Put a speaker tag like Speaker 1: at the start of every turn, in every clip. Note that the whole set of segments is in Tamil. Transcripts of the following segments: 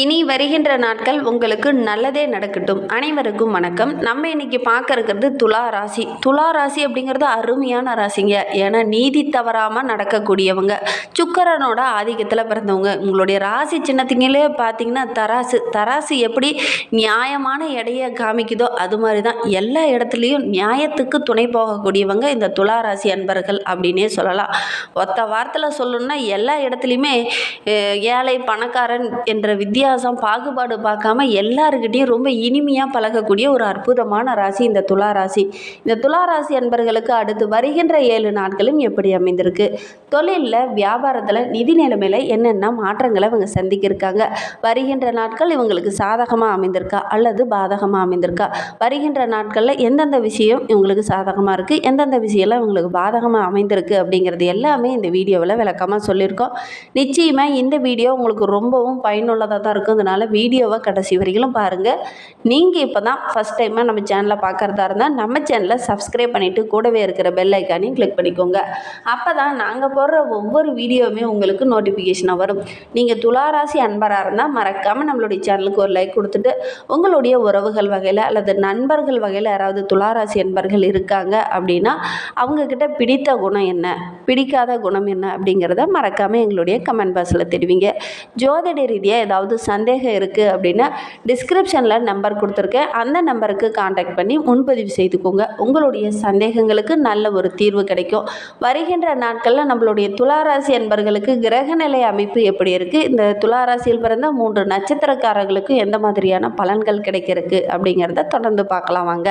Speaker 1: இனி வருகின்ற நாட்கள் உங்களுக்கு நல்லதே நடக்கட்டும். அனைவருக்கும் வணக்கம். நம்ம இன்னைக்கு பார்க்க இருக்கிறது துலா ராசி. துலா ராசி அப்படிங்கிறது அருமையான ராசிங்க. ஏன்னா நீதி தவறாமல் நடக்கக்கூடியவங்க. சுக்கரனோட ஆதிக்கத்தில் பிறந்தவங்க. உங்களுடைய ராசி சின்னத்திங்களே பார்த்தீங்கன்னா தராசு. தராசு எப்படி நியாயமான எடையை காமிக்குதோ அது மாதிரி தான் எல்லா இடத்துலையும் நியாயத்துக்கு துணை போகக்கூடியவங்க இந்த துலா ராசி அன்பர்கள் அப்படின்னே சொல்லலாம். ஒத்த வார்த்தையில் சொல்லணும்னா எல்லா இடத்துலையுமே ஏழை பணக்காரன் என்ற வித்தியாசம் பாகுபாடு பார்க்காம எல்லாருக்கிட்டையும் ரொம்ப இனிமையாக பழகக்கூடிய ஒரு அற்புதமான ராசி இந்த துலா ராசி. இந்த துலா ராசி அன்பர்களுக்கு அடுத்து வருகின்ற ஏழு நாட்களும் எப்படி அமைந்திருக்கு? தொழிலில் வியாபாரத்தில் நிதி நிலைமையில் என்னென்ன மாற்றங்களை இவங்க சந்திக்கிருக்காங்க? வருகின்ற நாட்கள் இவங்களுக்கு சாதகமாக அமைந்திருக்கா? அல்லது பாதகமாக அமைந்திருக்கா? வருகின்ற நாட்களில் எந்தெந்த விஷயம் இவங்களுக்கு சாதகமாக இருக்குது எந்தெந்த விஷயம்லாம் இவங்களுக்கு பாதகமாக அமைந்திருக்கு? அப்படிங்கிறது எல்லாமே இந்த வீடியோவில் விளக்கமாக சொல்லியிருக்கோம். நிச்சயமாக இந்த வீடியோ உங்களுக்கு ரொம்பவும் பயனுள்ளதாக தான் இருக்கும் அதனால் வீடியோவை கடைசி வரைக்கும் பாருங்கள் நீங்கள் இப்போ தான் ஃபஸ்ட் டைமாக நம்ம சேனலை பார்க்குறதா இருந்தால் நம்ம சேனலை சப்ஸ்கிரைப் பண்ணிவிட்டு கூடவே இருக்கிற பெல் ஐக்கானையும் கிளிக் பண்ணிக்கோங்க. அப்போ தான் நாங்கள் போடுற ஒவ்வொரு வீடியோவுமே உங்களுக்கு நோட்டிஃபிகேஷனாக வரும். நீங்கள் துளாராசி அன்பராக இருந்தால் மறக்காமல் நம்மளுடைய சேனலுக்கு ஒரு லைக் கொடுத்துட்டு உங்களுடைய உறவுகள் வகையில் அல்லது நண்பர்கள் வகையில் யாராவது துளாராசி அன்பர்கள் இருக்காங்க அப்படின்னா அவங்கக்கிட்ட பிடித்த குணம் என்ன? பிடிக்காத குணம் என்ன அப்படிங்கிறத மறக்காமல் எங்களுடைய கமெண்ட் பாக்ஸில் தெரிவிங்க. ஜோதிட ரீதியாக ஏதாவது சந்தேகம் இருக்குது அப்படின்னா டிஸ்கிரிப்ஷனில் நம்பர் கொடுத்துருக்கேன். அந்த நம்பருக்கு காண்டாக்ட் பண்ணி முன்பதிவு செய்துக்கோங்க. உங்களுடைய சந்தேகங்களுக்கு நல்ல ஒரு தீர்வு கிடைக்கும். வருகின்ற நாட்களில் நம்மளுடைய துளாராசி என்பர்களுக்கு கிரகநிலை அமைப்பு எப்படி இருக்குது இந்த துளாராசியில் பிறந்த மூன்று நட்சத்திரக்காரர்களுக்கு எந்த மாதிரியான பலன்கள் கிடைக்கிறதுக்கு அப்படிங்கிறத தொடர்ந்து பார்க்கலாம் வாங்க.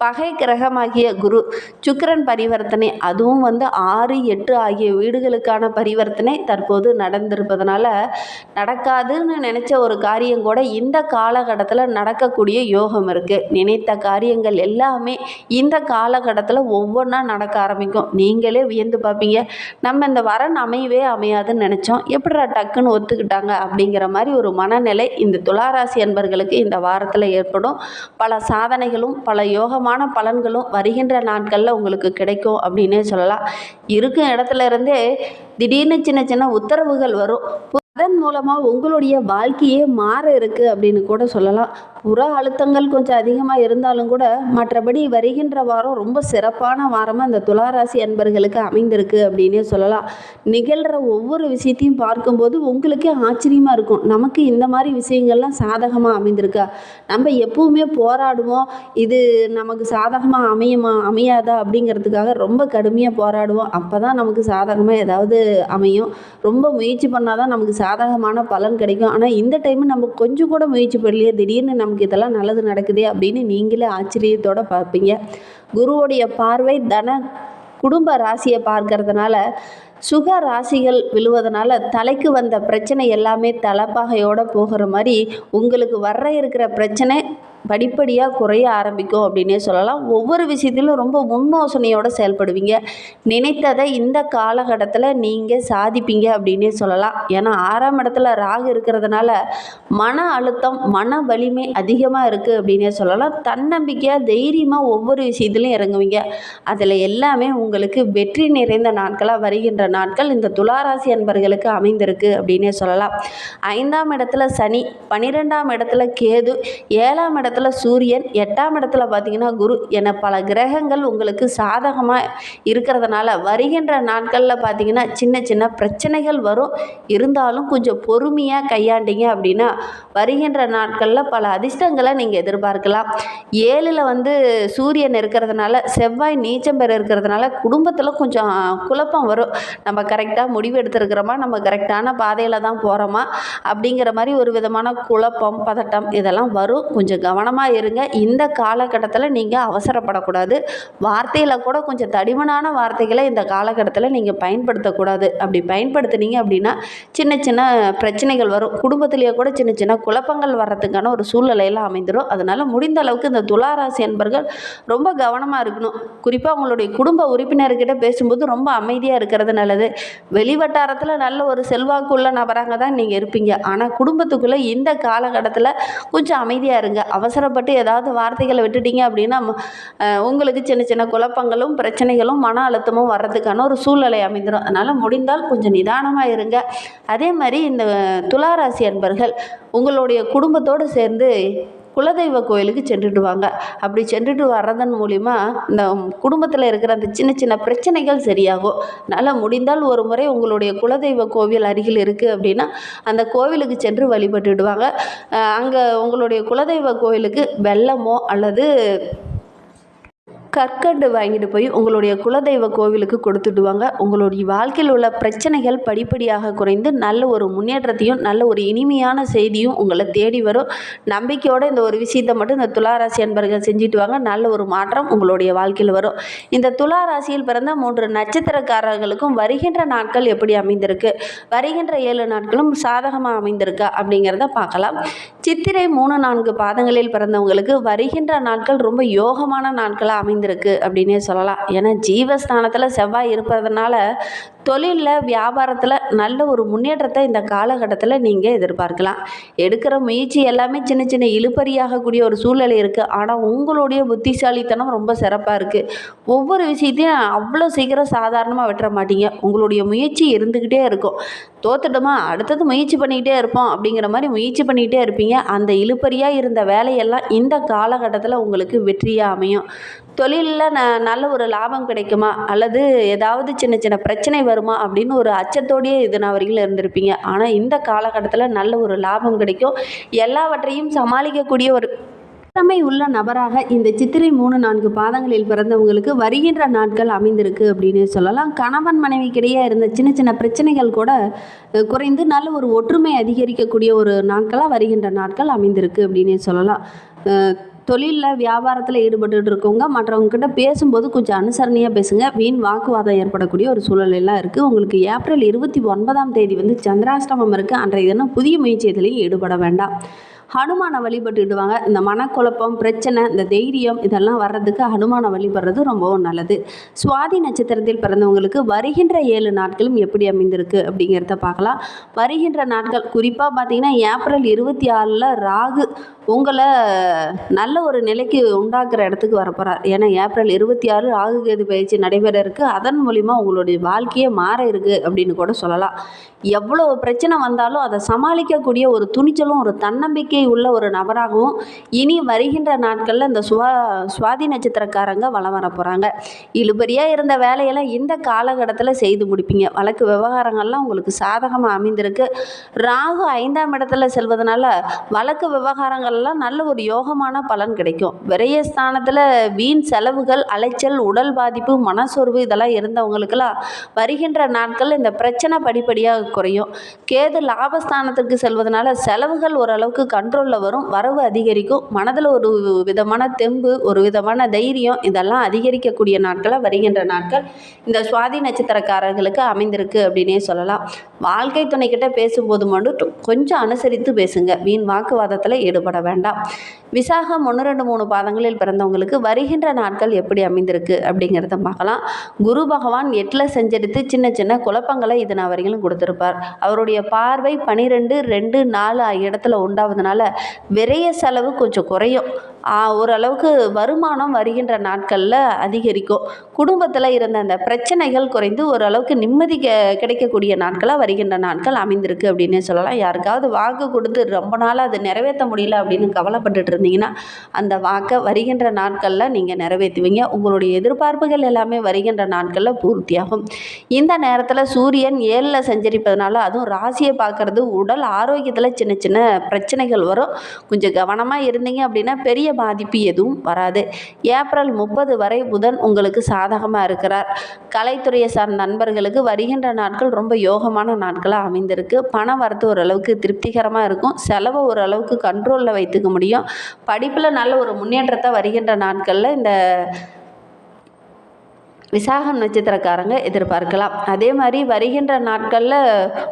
Speaker 1: பகை கிரகமாகிய குரு சுக்கரன் பரிவர்த்தனை அதுவும் வந்து ஆறு எட்டு ஆகிய வீடுகளுக்கான பரிவர்த்தனை தற்போது நடந்திருப்பதனால நடக்காதுன்னு நினச்ச ஒரு காரியம் கூட இந்த காலகட்டத்தில் நடக்கக்கூடிய யோகம் இருக்குது நினைத்த காரியங்கள் எல்லாமே இந்த காலகட்டத்தில் ஒவ்வொன்றா நடக்க ஆரம்பிக்கும். நீங்களே வியந்து பார்ப்பீங்க நம்ம இந்த வரன் அமையவே அமையாதுன்னு நினச்சோம். எப்படிடா டக்குன்னு ஒத்துக்கிட்டாங்க அப்படிங்கிற மாதிரி ஒரு மனநிலை இந்த துளாராசி அன்பர்களுக்கு இந்த வாரத்தில் ஏற்படும். பல சாதனைகளும் பல யோகம் யோகமான பலன்களும் வருகின்ற நாட்களில் உங்களுக்கு கிடைக்கும் அப்படின்னே சொல்லலாம். இருக்கும் இடத்துல இருந்தே திடீர்னு சின்ன சின்ன உத்தரவுகள் வரும். அதன் மூலமாக உங்களுடைய வாழ்க்கையே மாற இருக்குது அப்படின்னு கூட சொல்லலாம். புற அழுத்தங்கள் கொஞ்சம் அதிகமாக இருந்தாலும் கூட மற்றபடி வருகின்ற வாரம் ரொம்ப சிறப்பான வாரமாக இந்த துளாராசி அன்பர்களுக்கு அமைந்திருக்கு அப்படின்னே சொல்லலாம். நிகழ்கிற ஒவ்வொரு விஷயத்தையும் பார்க்கும்போது உங்களுக்கே ஆச்சரியமாக இருக்கும். நமக்கு இந்த மாதிரி விஷயங்கள்லாம் சாதகமாக அமைந்திருக்கா? நம்ம எப்பவுமே போராடுவோம். இது நமக்கு சாதகமாக அமையுமா அமையாதா அப்படிங்கிறதுக்காக ரொம்ப கடுமையாக போராடுவோம். அப்போ தான் நமக்கு சாதகமாக ஏதாவது அமையும். ரொம்ப முயற்சி பண்ணால் தான் நமக்கு சாதகமான பலன் கிடைக்கும். ஆனால் இந்த டைம் நம்ம கொஞ்சம் கூட முயற்சி பண்ணலையே திடீர்னு நமக்கு இதெல்லாம் நல்லது நடக்குதே அப்படின்னு நீங்களே ஆச்சரியத்தோடு பார்ப்பீங்க. குருவுடைய பார்வை தன குடும்ப ராசியை பார்க்கறதுனால சுக ராசிகள் விழுவதனால தலைக்கு வந்த பிரச்சனை எல்லாமே தலைப்பாகையோடு போகிற மாதிரி உங்களுக்கு வர்ற இருக்கிற பிரச்சனை படிப்படியாக குறைய ஆரம்பிக்கும் அப்படின்னே சொல்லலாம். ஒவ்வொரு விஷயத்திலும் ரொம்ப முன்மோசனையோடு செயல்படுவீங்க. நினைத்ததை இந்த காலகட்டத்தில் நீங்கள் சாதிப்பீங்க அப்படின்னே சொல்லலாம். ஏன்னா ஆறாம் இடத்துல ராகு இருக்கிறதுனால மன அழுத்தம் மன வலிமை அதிகமாக இருக்குது அப்படின்னே சொல்லலாம். தன்னம்பிக்கையாக தைரியமாக ஒவ்வொரு விஷயத்திலும் இறங்குவீங்க. அதில் எல்லாமே உங்களுக்கு வெற்றி நிறைந்த நாட்களாக வருகின்ற நாட்கள் இந்த துளாராசி அன்பர்களுக்கு அமைந்திருக்கு அப்படின்னே சொல்லலாம். ஐந்தாம் இடத்துல சனி பன்னிரெண்டாம் இடத்துல கேது ஏழாம் இடத்துல சூரியன் எட்டாம் இடத்துல பார்த்தீங்கன்னா குரு. என பல கிரகங்கள் உங்களுக்கு சாதகமாக இருக்கிறதுனால வருகின்ற நாட்களில் பார்த்தீங்கன்னா சின்ன சின்ன பிரச்சனைகள் வரும். இருந்தாலும் கொஞ்சம் பொறுமையாக கையாண்டீங்க அப்படின்னா வருகின்ற நாட்களில் பல அதிர்ஷ்டங்களை நீங்கள் எதிர்பார்க்கலாம். ஏழில் வந்து சூரியன் இருக்கிறதுனால செவ்வாய் நீச்சம் பெற இருக்கிறதுனால குடும்பத்தில் கொஞ்சம் குழப்பம் வரும். நம்ம கரெக்டாக முடிவு எடுத்துருக்கிறோமா? நம்ம கரெக்டான பாதையில் தான் போகிறோமா அப்படிங்கிற மாதிரி ஒரு விதமான குழப்பம் பதட்டம் இதெல்லாம் வரும். கொஞ்சம் கவனம் கவனமாக இருங்க. இந்த காலகட்டத்தில் நீங்கள் அவசரப்படக்கூடாது. வார்த்தையில் கூட கொஞ்சம் தடிமனான வார்த்தைகளை இந்த காலகட்டத்தில் நீங்கள் பயன்படுத்தக்கூடாது. அப்படி பயன்படுத்துனீங்க அப்படின்னா சின்ன சின்ன பிரச்சனைகள் வரும். குடும்பத்திலேயே கூட சின்ன சின்ன குழப்பங்கள் வர்றதுக்கான ஒரு சூழ்நிலையெல்லாம் அமைந்துடும் அதனால் முடிந்த அளவுக்கு இந்த துளாராசி என்பர்கள் ரொம்ப கவனமாக இருக்கணும். குறிப்பாக அவங்களுடைய குடும்ப உறுப்பினர்கிட்ட பேசும்போது ரொம்ப அமைதியாக இருக்கிறது நல்லது. வெளிவட்டாரத்தில் நல்ல ஒரு செல்வாக்குள்ள நபராக தான் நீங்கள் இருப்பீங்க. ஆனால் குடும்பத்துக்குள்ளே இந்த காலகட்டத்தில் கொஞ்சம் அமைதியாக இருங்க. அவ அவசரப்பட்டு ஏதாவது வார்த்தைகளை விட்டுட்டீங்க அப்படின்னா உங்களுக்கு சின்ன சின்ன குழப்பங்களும் பிரச்சனைகளும் மன அழுத்தமும் வர்றதுக்கான ஒரு சூழ்நிலை அமைந்துடும் அதனால் முடிந்தால் கொஞ்சம் நிதானமாக இருங்க. அதே மாதிரி இந்த துளாராசி அன்பர்கள் உங்களுடைய குடும்பத்தோடு சேர்ந்து குலதெய்வ கோயிலுக்கு சென்றுட்டு வாங்க. அப்படி சென்றுட்டு வர்றதன் மூலிமா இந்த குடும்பத்தில் இருக்கிற அந்த சின்ன சின்ன பிரச்சனைகள் சரியாகும். அதனால் முடிந்தால் ஒரு முறை உங்களுடைய குலதெய்வ கோவில் அருகில் இருக்குது அப்படின்னா அந்த கோவிலுக்கு சென்று வழிபட்டுடுவாங்க அங்கே உங்களுடைய குலதெய்வ கோவிலுக்கு வெள்ளமோ அல்லது கற்கண்டு வாங்கிட்டு போய் உங்களுடைய குலதெய்வ கோவிலுக்கு கொடுத்துடுவாங்க. உங்களுடைய வாழ்க்கையில் உள்ள பிரச்சனைகள் படிப்படியாக குறைந்து நல்ல ஒரு முன்னேற்றத்தையும் நல்ல ஒரு இனிமையான செய்தியும் உங்களை தேடி வரும். நம்பிக்கையோடு இந்த ஒரு விஷயத்தை மட்டும் இந்த துளாராசி அன்பர்கள் செஞ்சுட்டு வாங்க. நல்ல ஒரு மாற்றம் உங்களுடைய வாழ்க்கையில் வரும். இந்த துளாராசியில் பிறந்த மூன்று நட்சத்திரக்காரர்களுக்கும் வருகின்ற நாட்கள் எப்படி அமைந்திருக்கு? வருகின்ற ஏழு நாட்களும் சாதகமாக அமைந்திருக்கா? அப்படிங்கிறத பார்க்கலாம். சித்திரை மூணு நான்கு பாதங்களில் பிறந்தவங்களுக்கு வருகின்ற நாட்கள் ரொம்ப யோகமான நாட்களாக அமைந்திருக்கு. அப்படின்னே சொல்லலாம். ஏன்னா ஜீவஸ்தானத்தில் செவ்வாய் இருப்பதனால தொழிலில் வியாபாரத்தில் நல்ல ஒரு முன்னேற்றத்தை இந்த காலகட்டத்தில் நீங்கள் எதிர்பார்க்கலாம். எடுக்கிற முயற்சி எல்லாமே சின்ன சின்ன இழுபறியாகக்கூடிய ஒரு சூழ்நிலை இருக்குது ஆனால் உங்களுடைய புத்திசாலித்தனம் ரொம்ப சிறப்பாக இருக்குது ஒவ்வொரு விஷயத்தையும் அவ்வளோ சீக்கிரம் சாதாரணமாக விட்டுற மாட்டீங்க. உங்களுடைய முயற்சி இருந்துக்கிட்டே இருக்கும். தோத்துட்டோமா? அடுத்தது முயற்சி பண்ணிக்கிட்டே இருப்போம் அப்படிங்கிற மாதிரி முயற்சி பண்ணிக்கிட்டே இருப்பீங்க. அந்த இழுப்பறியாக இருந்த வேலையெல்லாம் இந்த காலகட்டத்தில் உங்களுக்கு வெற்றியாக அமையும். தொழிலில் ந நல்ல ஒரு லாபம் கிடைக்குமா? அல்லது ஏதாவது சின்ன சின்ன பிரச்சனை வருமா? அப்படின்னு ஒரு அச்சத்தோடையே இது நான் வரைக்கும் இருந்திருப்பீங்க. ஆனால் இந்த காலகட்டத்தில் நல்ல ஒரு லாபம் கிடைக்கும். எல்லாவற்றையும் சமாளிக்கக்கூடிய ஒரு திறமை உள்ள நபராக இந்த சித்திரை மூணு நான்கு பாதங்களில் பிறந்தவங்களுக்கு வருகின்ற நாட்கள் அமைந்திருக்கு அப்படின்னு சொல்லலாம். கணவன் மனைவிக்கிடையே இருந்த சின்ன சின்ன பிரச்சனைகள் கூட குறைந்து நல்ல ஒரு ஒற்றுமை அதிகரிக்கக்கூடிய ஒரு நாட்களாக வருகின்ற நாட்கள் அமைந்திருக்கு அப்படின்னு சொல்லலாம். தொழிலில் வியாபாரத்தில் ஈடுபட்டு இருக்கவங்க மற்றவங்க கிட்ட பேசும்போது கொஞ்சம் அனுசரணையாக பேசுங்க. வீண் வாக்குவாதம் ஏற்படக்கூடிய ஒரு சூழலெல்லாம் இருக்குது உங்களுக்கு ஏப்ரல் இருபத்தி ஒன்பதாம் தேதி வந்து சந்திராஷ்டமம் இருக்குது அன்றைய தினம் புதிய முயற்சி ஈடுபட வேண்டாம். ஹனுமானை வழிபட்டுடுவாங்க இந்த மனக்குழப்பம் பிரச்சனை இந்த தைரியம் இதெல்லாம் வர்றதுக்கு ஹனுமானை வழிபடுறது ரொம்பவும் நல்லது. சுவாதி நட்சத்திரத்தில் பிறந்தவங்களுக்கு வருகின்ற ஏழு நாட்களும் எப்படி அமைந்திருக்கு அப்படிங்கிறத பார்க்கலாம். வருகின்ற நாட்கள் குறிப்பாக பார்த்தீங்கன்னா ஏப்ரல் இருபத்தி ஆறில் ராகு உங்களை நல்ல ஒரு நிலைக்கு உண்டாக்குற இடத்துக்கு வரப்போகிறார் ஏன்னா ஏப்ரல் இருபத்தி ஆறு ராகு கேது பயிற்சி நடைபெற இருக்குது அதன் மூலிமா உங்களுடைய வாழ்க்கையே மாற இருக்குது அப்படின்னு கூட சொல்லலாம். எவ்வளோ பிரச்சனை வந்தாலும் அதை சமாளிக்கக்கூடிய ஒரு துணிச்சலும் ஒரு தன்னம்பிக்கை உள்ள ஒரு நபராகவும் இனி வருகின்ற நாட்களில் இந்த சுவா சுவாதி நட்சத்திரக்காரங்க வலம் வர போகிறாங்க இழுபறியாக இருந்த வேலையெல்லாம் இந்த காலகட்டத்தில் செய்து முடிப்பீங்க. வழக்கு விவகாரங்கள்லாம் உங்களுக்கு சாதகமாக அமைந்திருக்கு. ராகு ஐந்தாம் இடத்துல செல்வதனால வழக்கு விவகாரங்கள்லாம் நல்ல ஒரு யோகமான பலன் கிடைக்கும். விரயஸ்தானத்தில் வீண் செலவுகள் அலைச்சல் உடல் பாதிப்பு மனசோர்வு இதெல்லாம் இருந்தவங்களுக்கெல்லாம் வருகின்ற நாட்கள் இந்த பிரச்சனை படிப்படியாக குறையும். கேது லாபஸ்தானத்துக்கு செல்வதனால செலவுகள் ஓரளவுக்கு கண்ட்ரோலில் வரும். வரவு அதிகரிக்கும். மனதில் ஒரு விதமான தெம்பு ஒரு விதமான தைரியம் இதெல்லாம் அதிகரிக்கக்கூடிய நாட்களாக வருகின்ற நாட்கள் இந்த சுவாதி நட்சத்திரக்காரர்களுக்கு அமைந்திருக்கு அப்படின்னே சொல்லலாம். வாழ்க்கை துணைக்கிட்ட பேசும்போது மட்டும் கொஞ்சம் அனுசரித்து பேசுங்க. வீண் வாக்குவாதத்தில் ஈடுபட வேண்டாம். விசாகம் ஒன்று ரெண்டு மூணு பாதங்களில் பிறந்தவங்களுக்கு வருகின்ற நாட்கள் எப்படி அமைந்திருக்கு அப்படிங்கிறத பார்க்கலாம். குரு பகவான் எட்டில் செஞ்செடுத்து சின்ன சின்ன குழப்பங்களை இது நான் வரையிலும் கொடுத்துருப்பார். அவருடைய பார்வை பனிரெண்டு ரெண்டு நாலு இடத்துல உண்டாவதுனால விரைய செலவு கொஞ்சம் குறையும். ஓரளவுக்கு வருமானம் வருகின்ற நாட்களில் அதிகரிக்கும். குடும்பத்தில் இருந்த அந்த பிரச்சனைகள் குறைந்து ஓரளவுக்கு நிம்மதி கிடைக்கக்கூடிய நாட்களாக வருகின்ற நாட்கள் அமைந்திருக்கு அப்படின்னே சொல்லலாம். யாருக்காவது வாக்கு கொடுத்து ரொம்ப நாளாக அது நிறைவேற்ற முடியல அப்படின்னு கவலைப்பட்டுட்டு இருந்தீங்கன்னா அந்த வாக்கை வருகின்ற நாட்களில் நீங்கள் நிறைவேற்றுவீங்க. உங்களுடைய எதிர்பார்ப்புகள் எல்லாமே வருகின்ற நாட்களில் பூர்த்தியாகும். இந்த நேரத்தில் சூரியன் ஏழில் சஞ்சரிப்பதனால அதுவும் ராசியை பார்க்குறது உடல் ஆரோக்கியத்தில் சின்ன சின்ன பிரச்சனைகள் வரும். கொஞ்சம் கவனமாக இருந்தீங்க அப்படின்னா பெரிய பாதிப்பு எதுவும் வராது. ஏப்ரல் முப்பது வரை புதன் உங்களுக்கு சாதகமாக இருக்கிறார். கலைத்துறையை சார்ந்த நண்பர்களுக்கு வருகின்ற நாட்கள் ரொம்ப யோகமான நாட்களாக அமைந்திருக்கு. பணம் வரத்து ஓரளவுக்கு திருப்திகரமாக இருக்கும். செலவை ஓரளவுக்கு கண்ட்ரோலில் வைத்துக்க முடியும். படிப்பில் நல்ல ஒரு முன்னேற்றத்தை வருகின்ற நாட்களில் இந்த விசாகம் நட்சத்திரக்காரங்க எதிர்பார்க்கலாம். அதே மாதிரி வருகின்ற நாட்களில்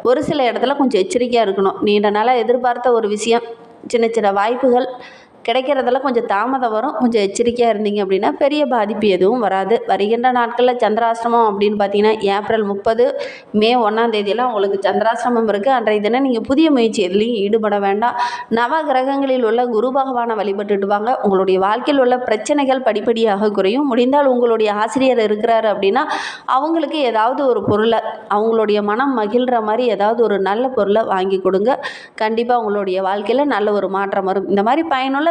Speaker 1: ஒரு சில இடத்துல கொஞ்சம் எச்சரிக்கையாக இருக்கணும். நீண்ட நாளாக எதிர்பார்த்த ஒரு விஷயம் சின்ன சின்ன வாய்ப்புகள் கிடைக்கிறதெல்லாம் கொஞ்சம் தாமதம் வரும். கொஞ்சம் எச்சரிக்கையாக இருந்தீங்க அப்படின்னா பெரிய பாதிப்பு எதுவும் வராது. வருகின்ற நாட்களில் சந்திராசிரமம் அப்படின்னு பார்த்தீங்கன்னா ஏப்ரல் முப்பது மே ஒன்றாம் தேதியெல்லாம் உங்களுக்கு சந்திராசிரமம் இருக்குது அன்றைய தினம் நீங்கள் புதிய முயற்சி எதுலேயும் ஈடுபட வேண்டாம். நவ கிரகங்களில் உள்ள குரு பகவானை வழிபட்டுட்டு வாங்க. உங்களுடைய வாழ்க்கையில் உள்ள பிரச்சனைகள் படிப்படியாக குறையும். முடிந்தால் உங்களுடைய ஆசிரியர் இருக்கிறாரு அப்படின்னா அவங்களுக்கு ஏதாவது ஒரு பொருளை அவங்களுடைய மனம் மகிழ்கிற மாதிரி ஏதாவது ஒரு நல்ல பொருளை வாங்கி கொடுங்க. கண்டிப்பாக உங்களுடைய வாழ்க்கையில் நல்ல ஒரு மாற்றம் வரும். இந்த மாதிரி பயனுள்ள